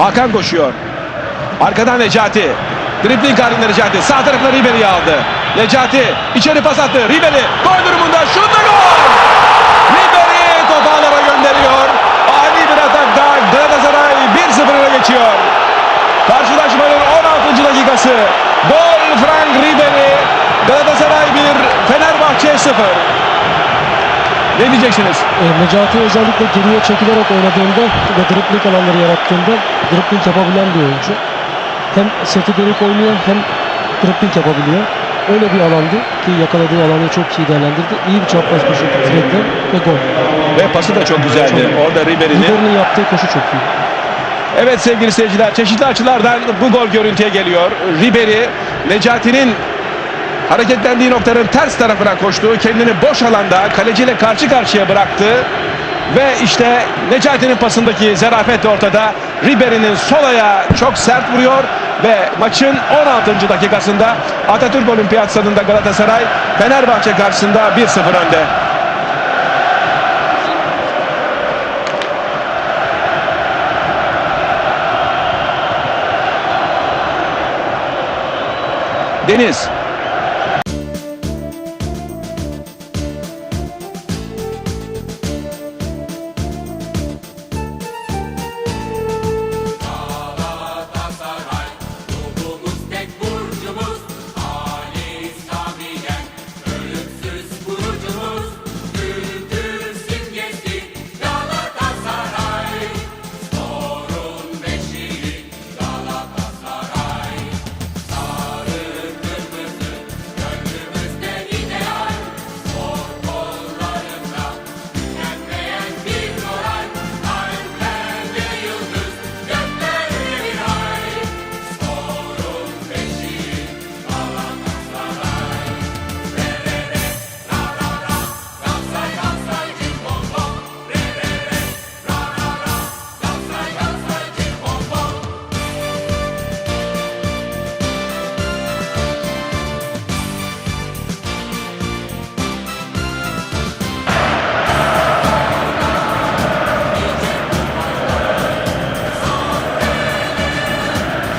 Hakan koşuyor. Arkadan Necati. Dribling halinde Necati. Sağ tarafına Ribery'i aldı. Necati içeri pas attı. Ribery gol durumunda. Şut ve gol! Ribery topu gönderiyor. Ani bir atakta Galatasaray 1-0 öne geçiyor. Karşılaşmanın 16. dakikası. Gol Frank Ribery. Galatasaray 1, Fenerbahçe 0. Ne diyeceksiniz? E, Necati özellikle geriye çekilerek oynadığında ve dribling alanları yarattığında dribling yapabilen bir oyuncu. Hem seti dönük oynuyor hem dribling yapabiliyor. Öyle bir alandı ki yakaladığı alanı çok iyi değerlendirdi. İyi bir çapraz koşu direkten ve gol. Ve pası da çok güzeldi. Çok. Orada Ribery'nin. Ribery'nin yaptığı koşu çok iyi. Evet sevgili seyirciler çeşitli açılardan bu gol görüntüye geliyor. Ribery Necati'nin hareketlendiği noktanın ters tarafına koştuğu kendini boş alanda kaleciyle karşı karşıya bıraktı. Ve işte Necati'nin pasındaki zarafet ortada. Ribery'nin sol ayağı çok sert vuruyor ve maçın 16. dakikasında Atatürk Olimpiyat Stadında Galatasaray Fenerbahçe karşısında 1-0 önde. Deniz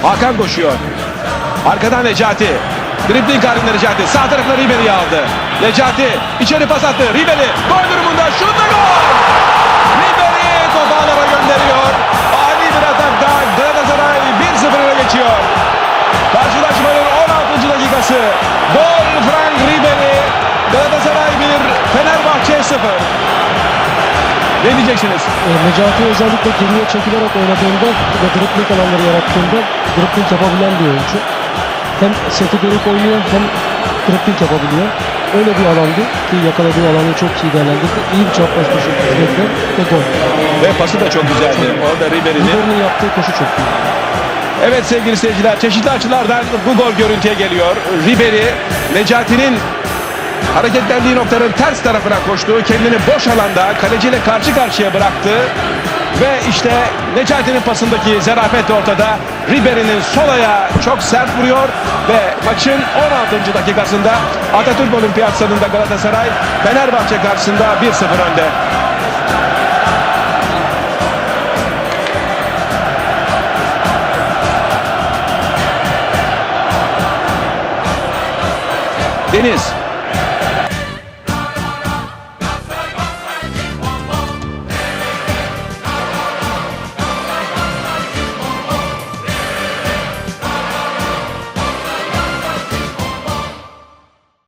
Hakan koşuyor. Arkadan Necati. Dribling halinde Necati. Sağ tarafına Ribery'i aldı. Necati içeri pas attı. Ribery gol durumunda şut ve gol! Ribery topu ağlara gönderiyor. Ani bir atakta Galatasaray 1-0 öne geçiyor. Karşılaşmanın 16. dakikası. Gol Frank Ribery. Galatasaray 1, Fenerbahçe 0. Ne diyeceksiniz? E, Necati özellikle geriye çekilerek oynadığında ve dribling alanları yarattığında dribling yapabilen bir oyuncu. Hem seti dönük oynuyor hem dribling yapabiliyor. Öyle bir alandı ki yakaladığı alanı çok iyi değerlendirdi. İyi bir çapraz koşu direkten ve gol. Ve pası da çok güzeldi. Orada Ribery'nin. Ribery'nin yaptığı koşu çok iyi. Evet sevgili seyirciler çeşitli açılardan bu gol görüntüye geliyor. Ribery Necati'nin hareketlendiği noktanın ters tarafına koştuğu kendini boş alanda kaleciyle karşı karşıya bıraktı. Ve işte Necati'nin pasındaki zarafet ortada. Ribery'nin sol ayağı çok sert vuruyor ve maçın 16. dakikasında Atatürk Olimpiyat Stadında Galatasaray Fenerbahçe karşısında 1-0 önde. Deniz